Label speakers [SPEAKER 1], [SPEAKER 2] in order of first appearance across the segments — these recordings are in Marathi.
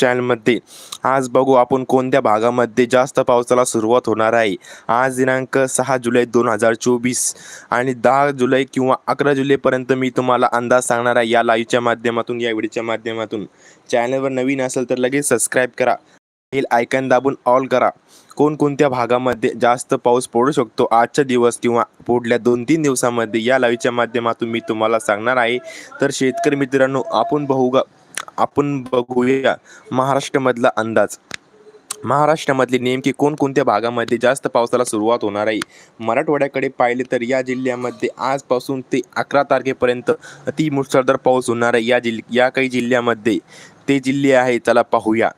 [SPEAKER 1] चॅनलमध्ये. आज बघू आपण कोणत्या भागामध्ये जास्त पावसाला सुरुवात होणार आहे. आज दिनांक सहा जुलै दोन हजार चोवीस आणि दहा जुलै किंवा अकरा जुलैपर्यंत मी तुम्हाला अंदाज सांगणार आहे या लाईव्हच्या माध्यमातून या व्हिडिओच्या माध्यमातून. चॅनलवर नवीन असेल तर लगेच सबस्क्राईब करा. बेल आयकन दाबून ऑल करा. कोणकोणत्या भागामध्ये जास्त पाऊस पडू शकतो आजचा दिवस किंवा पुढल्या दोन तीन दिवसामध्ये या लाईव्हच्या माध्यमातून मी तुम्हाला सांगणार आहे. तर शेतकरी मित्रांनो आपण बहुगा आपण बघूया महाराष्ट्रामधला अंदाज. महाराष्ट्रामधले नेमके कोणकोणत्या भागामध्ये जास्त पावसाला सुरुवात होणार आहे? मराठवाड्याकडे पाहिले तर या जिल्ह्यामध्ये आजपासून ते अकरा तारखेपर्यंत अति मुसळधार पाऊस होणार आहे. या जिल या काही जिल्ह्यामध्ये ते जिल्हे आहे चला पाहूया.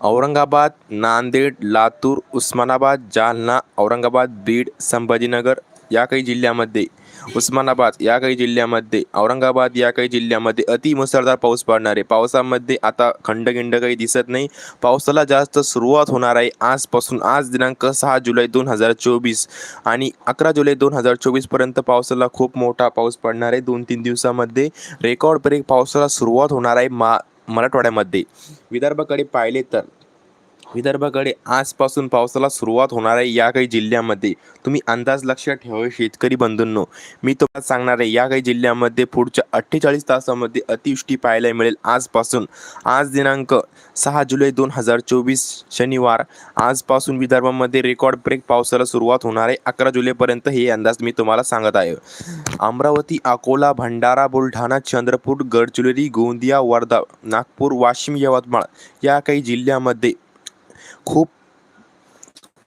[SPEAKER 1] औरंगाबाद नांदेड लातूर उस्मानाबाद जालना औरंगाबाद बीड संभाजीनगर या काही जिल्ह्यामध्ये उस्मानाबाद या काही जिल्ह्यामध्ये औरंगाबाद या काही जिल्ह्यामध्ये अति मुसळधार पाऊस पडणार आहे. पावसामध्ये आता खंडगिंड काही दिसत नाही. पावसाला जास्त सुरुवात होणार आहे आजपासून आज दिनांक सहा जुलै दोन हजार चोवीस आणि अकरा जुलै दोन हजार चोवीसपर्यंत पावसाला खूप मोठा पाऊस पडणार आहे. दोन तीन दिवसामध्ये रेकॉर्ड ब्रेक पावसाला सुरुवात होणार आहे मा मराठवाड्यामध्ये. विदर्भाकडे पाहिले तर विदर्भाकडे आजपासून पावसाला सुरुवात होणार आहे या काही जिल्ह्यामध्ये. तुम्ही अंदाज लक्षात ठेवा शेतकरी बंधूंनो. मी तुम्हाला सांगणार आहे या काही जिल्ह्यामध्ये पुढच्या अठ्ठेचाळीस तासामध्ये अतिवृष्टी पाहायला मिळेल आजपासून. आज दिनांक सहा जुलै दोन हजार चोवीस शनिवार. आजपासून विदर्भामध्ये रेकॉर्ड ब्रेक पावसाला सुरुवात होणार आहे. अकरा जुलैपर्यंत हे अंदाज मी तुम्हाला सांगत आहे. अमरावती अकोला भंडारा बुलढाणा चंद्रपूर गडचिरोली गोंदिया वर्धा नागपूर वाशिम यवतमाळ या काही जिल्ह्यामध्ये खूप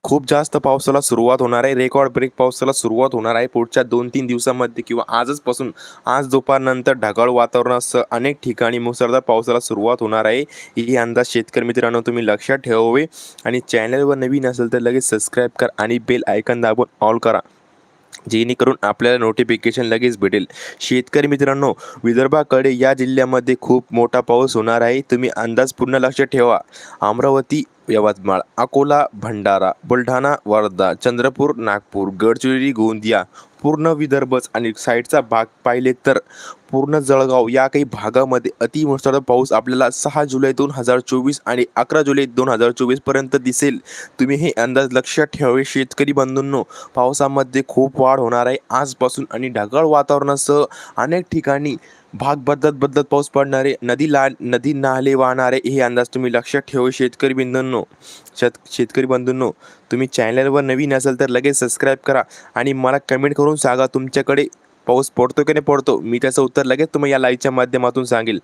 [SPEAKER 1] खूप जास्त पावसाला सुरुवात होणार आहे. रेकॉर्ड ब्रेक पावसाला सुरुवात होणार आहे. पुढच्या दोन तीन दिवसामध्ये किंवा आजच पासून आज दुपारनंतर ढगाळ वातावरणासह अनेक ठिकाणी मुसळधार पावसाला सुरुवात होणार आहे. ही अंदाज शेतकरी मित्रांनो तुम्ही लक्षात ठेवावे. आणि चॅनलवर नवीन असेल तर लगेच सबस्क्राईब करा आणि बेल आयकन दाबून ऑल करा. जेणेकरून आपल्याला नोटिफिकेशन लगेच भेटेल. शेतकरी मित्रांनो विदर्भाकडे या जिल्ह्यामध्ये खूप मोठा पाऊस होणार आहे. तुम्ही अंदाज पूर्ण लक्ष ठेवा. अमरावती यवतमाळ अकोला भंडारा बुलढाणा वर्धा चंद्रपूर नागपूर गडचिरोली गोंदिया पूर्ण विदर्भच आणि साईडचा भाग पाहिले तर पूर्ण जळगाव या काही भागामध्ये अतिमुसळधार पाऊस आपल्याला सहा जुलै दोन हजार चोवीस आणि अकरा जुलै दोन हजार चोवीसपर्यंत दिसेल. तुम्ही हे अंदाज लक्षात ठेवावे शेतकरी बंधूंनो पावसामध्ये खूप वाढ होणार आहे. आजपासून आणि ढगाळ वातावरणासह अनेक ठिकाणी भाग बदलत बदलत पाऊस पडणारे नदी ला नदी नाले वाहणारे हे अंदाज तुम्ही लक्षात ठेवू शेतकरी बंधूंनो. शेत शेतकरी बंधूंनो तुम्ही चॅनलवर नवीन असाल तर लगेच सबस्क्राईब करा आणि मला कमेंट करून सांगा तुमच्याकडे पाऊस पडतो की नाही पडतो. मी त्याचं उत्तर लगेच तुम्ही या लाईव्हच्या माध्यमातून सांगेल.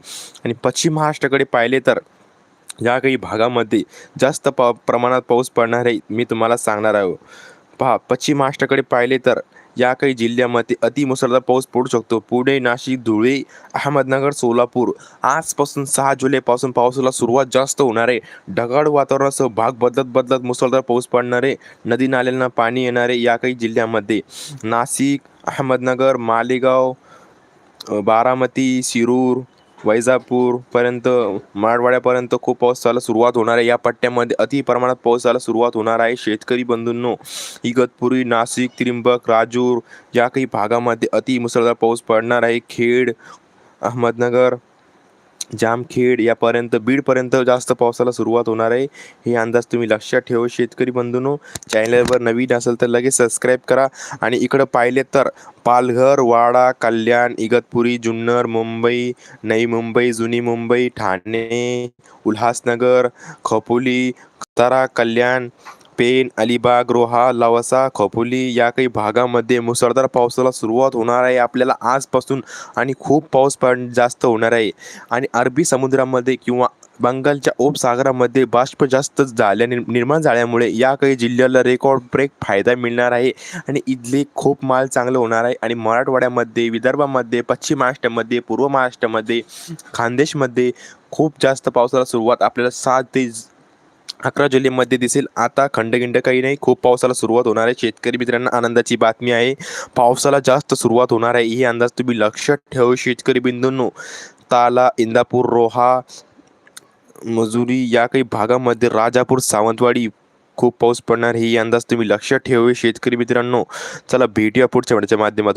[SPEAKER 1] आणि पश्चिम महाराष्ट्राकडे पाहिले तर या काही भागामध्ये जास्त पा प्रमाणात पाऊस पडणार आहे मी तुम्हाला सांगणार आहे. पहा पश्चिम महाराष्ट्राकडे पाहिले तर या काही जिल्ह्यामध्ये अति मुसळधार पाऊस पडू शकतो. पुणे नाशिक धुळे अहमदनगर सोलापूर. आजपासून सहा जुलैपासून पावसाला सुरुवात जास्त होणार आहे. ढगाळ वातावरणासह भाग बदलत बदलत मुसळधार पाऊस पडणारे नदी नाल्यांना पाणी येणारे या काही जिल्ह्यामध्ये. नाशिक अहमदनगर मालेगाव बारामती शिरूर वैजापूरपर्यंत मराठवाड्यापर्यंत खूप पावसाला सुरुवात होणार आहे. या पट्ट्यामध्ये अति प्रमाणात झाला सुरुवात होणार आहे. शेतकरी बंधूंनो इगतपुरी नाशिक त्रिंबक राजूर या काही भागामध्ये अति मुसळधार पाऊस पडणार आहे. खेड अहमदनगर जामखेड यापर्यंत बीडपर्यंत जास्त पावसाला सुरुवात होणार आहे. हे अंदाज तुम्ही लक्षात ठेवा शेतकरी बंधूनो. चॅनलवर नवीन असेल तर लगेच सबस्क्राईब करा. आणि इकडं पाहिले तर पालघर वाडा कल्याण इगतपुरी जुन्नर मुंबई नई मुंबई जुनी मुंबई ठाणे उल्हासनगर खपोली सातारा कल्याण पेन अलिबाग रोहा लवासा खपोली या काही भागामध्ये मुसळधार पावसाला सुरुवात होणार आहे. आपल्याला आजपासून आणि खूप पाऊस पण जास्त होणार आहे. आणि अरबी समुद्रामध्ये किंवा बंगालच्या उपसागरामध्ये बाष्प जास्त झाल्या निर्माण निर्माण झाल्यामुळे या काही जिल्ह्याला रेकॉर्ड ब्रेक फायदा मिळणार आहे. आणि इथले खूप माल चांगलं होणार आहे. आणि मराठवाड्यामध्ये विदर्भामध्ये पश्चिम महाराष्ट्रामध्ये पूर्व महाराष्ट्रामध्ये खानदेशमध्ये खूप जास्त पावसाला सुरुवात आपल्याला सात ते अकरा जुलैमध्ये दिसेल. आता खंडगिंड काही नाही खूप पावसाला सुरुवात होणार आहे. शेतकरी मित्रांना आनंदाची बातमी आहे. पावसाला जास्त सुरुवात होणार आहे. हे अंदाज तुम्ही लक्षात ठेवू. शेतकरी बिंदूंनो ताला इंदापूर रोहा मजुरी या काही भागामध्ये राजापूर सावंतवाडी खूप पाऊस पडणार हे अंदाज तुम्ही लक्षात ठेवू. शेतकरी मित्रांनो चला भेटूया पुढच्या वेळेच्या माध्यमातून.